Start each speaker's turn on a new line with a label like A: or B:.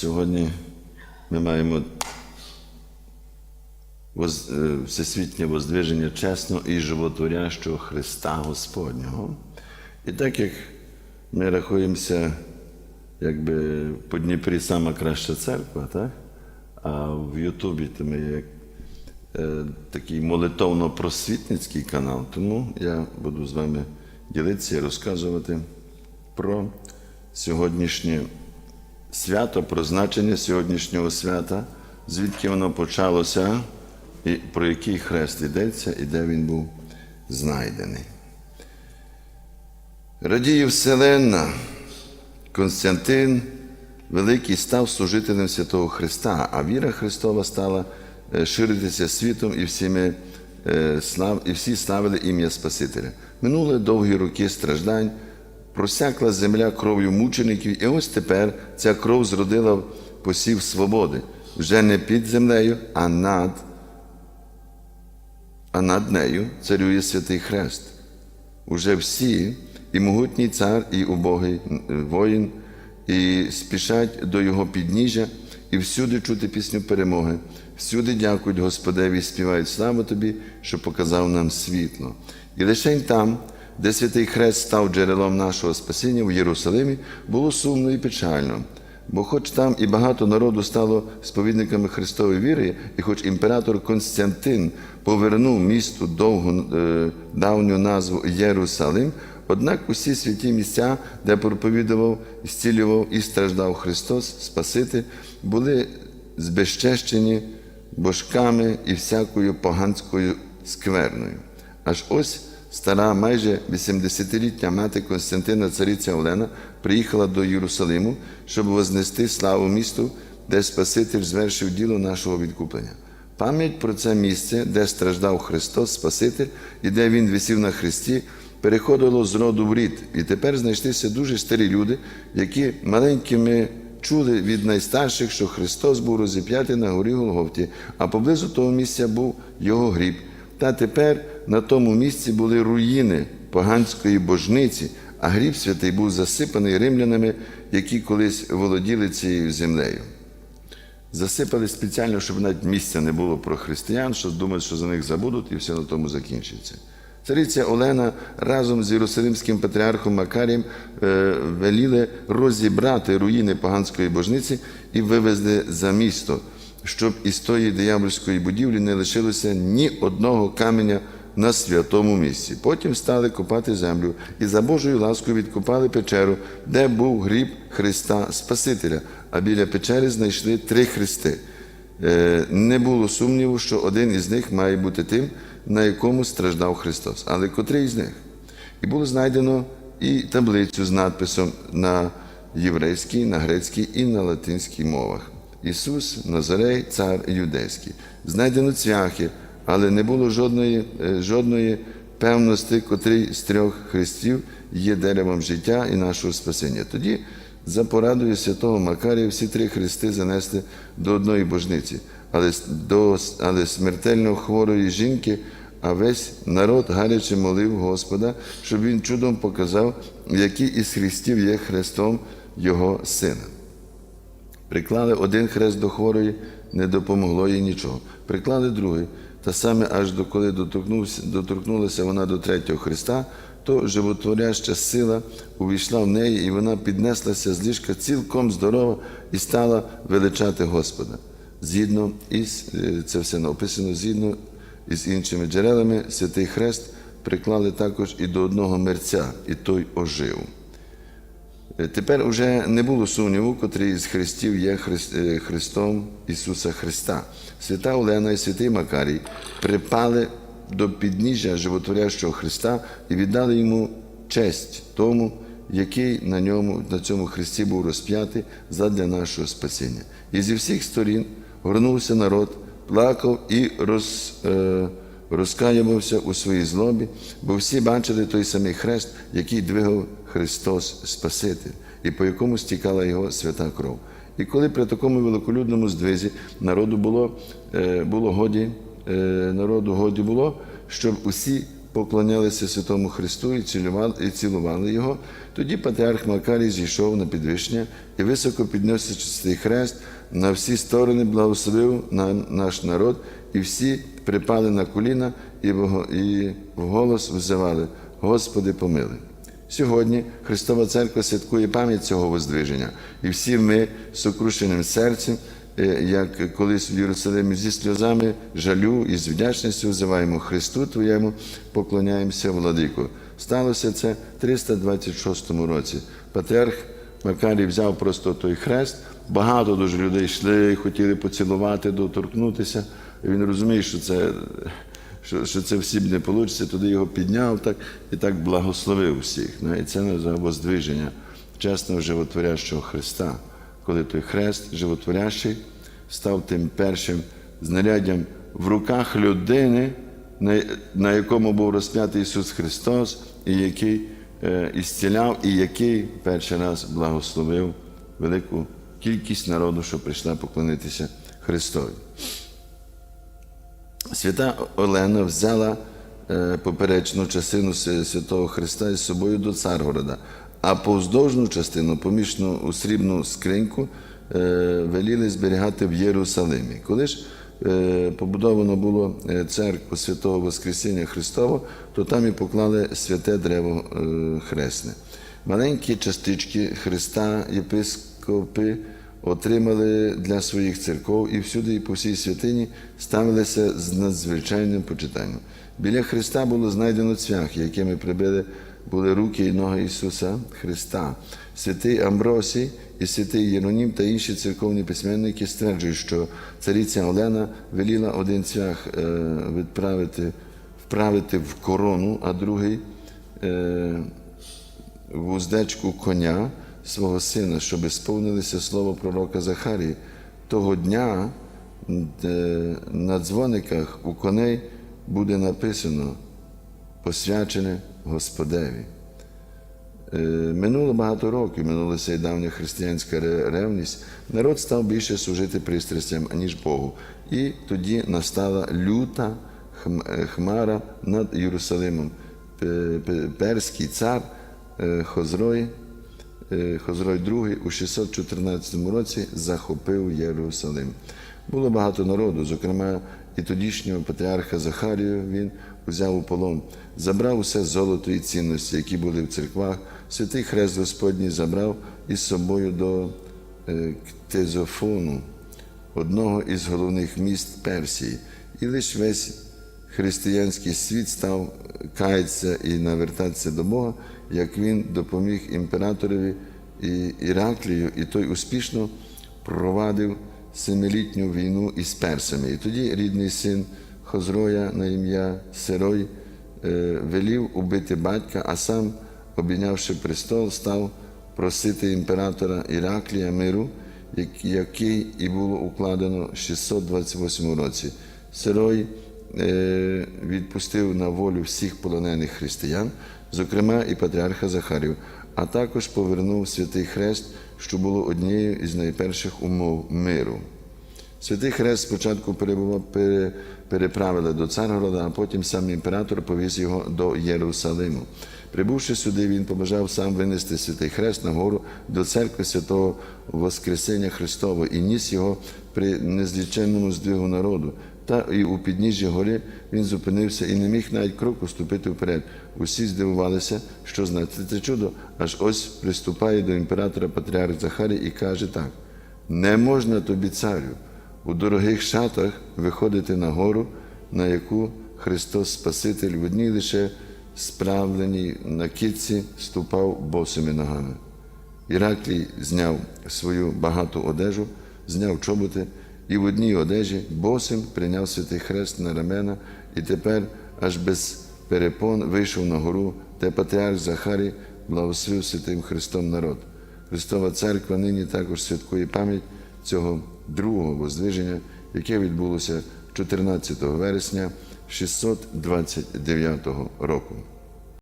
A: Сьогодні ми маємо е, всесвітнє воздвиження чесного і животворящого Христа Господнього. І так як ми рахуємося, якби по Дніпрі сама краща церква, так? а в Ютубі то ми як е, такий молитовно-просвітницький канал, тому я буду з вами ділитися і розказувати про сьогоднішнє свято, про значення сьогоднішнього свята, звідки воно почалося, і про який хрест йдеться, і де він був знайдений. Радіє Вселенна, Константин Великий став служителем Святого Христа, а віра Христова стала е, ширитися світом, і всі, ми, е, і всі славили ім'я Спасителя. Минули довгі роки страждань, просякла земля кров'ю мучеників, і ось тепер ця кров зродила посів свободи, вже не під землею, а над, а над нею царює святий Хрест. Уже всі, і могутній цар, і убогий воїн, і спішать до його підніжжя, і всюди чути пісню перемоги, всюди дякують Господеві і співають славу тобі, що показав нам світло. І лише там, де святий Хрест став джерелом нашого спасіння в Єрусалимі, було сумно і печально. Бо хоч там і багато народу стало сповідниками Христової віри, і хоч імператор Константин повернув місту довгу е, давню назву Єрусалим, однак усі святі місця, де проповідував, зцілював і страждав Христос, Спаситель, були збезчещені божками і всякою поганською скверною. Аж ось стара, майже 80-літня мати Константина цариця Олена приїхала до Єрусалиму, щоб вознести славу місту, де Спаситель звершив діло нашого відкуплення. Пам'ять про це місце, де страждав Христос, Спаситель, і де Він висів на Христі, переходило з роду в рід. І тепер знайшлися дуже старі люди, які маленькими чули від найстарших, що Христос був розіп'ятий на горі Голгофті, а поблизу того місця був його гріб. Та тепер на тому місці були руїни поганської божниці, а гріб святий був засипаний римлянами, які колись володіли цією землею. Засипали спеціально, щоб навіть місця не було про християн, що думають, що за них забудуть, і все на тому закінчиться. Цариця Олена разом з Єрусалимським патріархом Макарієм е, веліли розібрати руїни поганської божниці і вивезли за місто, щоб із тої диявольської будівлі не лишилося ні одного каменя на святому місці. Потім стали копати землю і за Божою ласкою відкопали печеру, де був гріб Христа Спасителя. А біля печери знайшли три хрести. Е, Не було сумніву, що один із них має бути тим, на якому страждав Христос. Але котрий з них? І було знайдено і таблицю з надписом на єврейській, на грецькій і на латинській мовах. Ісус, Назарей, цар юдейський. Знайдено цвяхи, але не було жодної, е, жодної певності, котрий з трьох хрестів є деревом життя і нашого спасіння. Тоді, за порадою святого Макарія, всі три хрести занесли до одної божниці, але, до, але смертельно хворої жінки, а весь народ гаряче молив Господа, щоб він чудом показав, який із хрестів є хрестом Його сина. Приклали один хрест до хворої, не допомогло їй нічого. Приклали другий, та саме аж доколи доторкнулася вона до третього хреста, то животворяща сила увійшла в неї, і вона піднеслася з ліжка цілком здорова і стала величати Господа. Згідно із е, це все написано, згідно із іншими джерелами, святий хрест приклали також і до одного мерця, і той ожив. Тепер уже не було сумніву, котрий з хрестів є е, Христом Ісуса Христа. Свята Олена і святий Макарій припали до підніжжя животворящого Христа і віддали йому честь тому, який на ньому, на цьому Христі був розп'ятий задля нашого спасіння. І зі всіх сторін горнувся народ, плакав і роз, е, розкаювався у своїй злобі, бо всі бачили той самий хрест, який двигав Христос Спаситель, і по якому стікала його свята кров. І коли при такому великолюдному здвизі народу було, е, було годі, е, народу годі було, щоб усі поклонялися Святому Христу і цілували, і цілували його. Тоді патріарх Макарій зійшов на підвищення і високо підносивши цей хрест, на всі сторони благословив на наш народ, і всі припали на коліна і вголос взивали: Господи, помилуй. Сьогодні Христова Церква святкує пам'ять цього воздвиження, і всі ми з сокрушеним серцем, е, як колись в Єрусалимі зі сльозами жалю і з вдячністю взиваємо Христу Твоєму, поклоняємося владику. Сталося це в 326 році. Патріарх Макарій взяв просто той хрест. Багато дуже людей йшли, хотіли поцілувати, доторкнутися. І він розуміє, що це що, що це всім не вийде, туди його підняв так і так благословив всіх. Ну, і це називає воздвиження чесного животворящого Христа, коли той хрест животворящий став тим першим знаряддям в руках людини, на, якому був розп'ятий Ісус Христос, і який ісціляв, і який перший раз благословив велику кількість народу, що прийшла поклонитися Христові. Свята Олена взяла е, поперечну частину Святого Христа із собою до Царгорода, а повздовжну частину, поміщену у срібну скриньку, е, веліли зберігати в Єрусалимі. Коли ж е, побудовано було е, церкву Святого Воскресіння Христового, то там і поклали святе древо е, хресне. Маленькі частички Христа єпископи отримали для своїх церков і всюди, і по всій святині ставилися з надзвичайним почитанням. Біля Христа було знайдено цвяхи, якими прибили були руки і ноги Ісуса Христа. Святий Амбросій і святий Єронім та інші церковні письменники стверджують, що цариця Олена веліла один цвях е, відправити, вправити в корону, а другий е, в уздечку коня свого сина, щоб сповнилося слово пророка Захарії. Того дня на дзвониках у коней буде написано посвячене Господеві. Е, Минуло багато років, минулася і давня християнська ревність. Народ став більше служити пристрастям, аніж Богу. І тоді настала люта е, хмара над Єрусалимом. Пе- пе- Перський цар е, Хозрой, Хозрой II у 614 році захопив Єрусалим. Було багато народу, зокрема і тодішнього патріарха Захарію він взяв у полон, забрав усе золото і цінності, які були в церквах. Святий Хрест Господній забрав із собою до е, Ктезофону, одного із головних міст Персії, і лише весь християнський світ став каятися і навертатися до Бога, як він допоміг імператорові і Іраклію, і той успішно провадив семилітню війну із персами. І тоді рідний син Хозроя на ім'я Сирой е, велів убити батька, а сам, обійнявши престол, став просити імператора Іраклія миру, який і було укладено в 628 році. Сирой е, відпустив на волю всіх полонених християн, зокрема і патріарха Захарів, а також повернув святий хрест, що було однією із найперших умов миру. Святий Хрест спочатку переправили до Царгорода, а потім сам імператор повіз його до Єрусалиму. Прибувши сюди, він побажав сам винести святий хрест на гору до церкви святого Воскресення Христового і ніс його при незліченному здвигу народу. Та і у підніжжі гори він зупинився і не міг навіть кроку ступити вперед. Усі здивувалися, що значить це чудо. Аж ось приступає до імператора патріарх Захарій і каже так: не можна тобі, царю, у дорогих шатах виходити на гору, на яку Христос Спаситель в одній лише справленій накидці ступав босими ногами. Іраклій зняв свою багату одежу, зняв чоботи і в одній одежі босим прийняв святий хрест на рамена і тепер аж без перепон вийшов на гору, де патріарх Захарій благословив святим Христом народ. Христова церква нині також святкує пам'ять цього другого воздвиження, яке відбулося 14 вересня 629 року.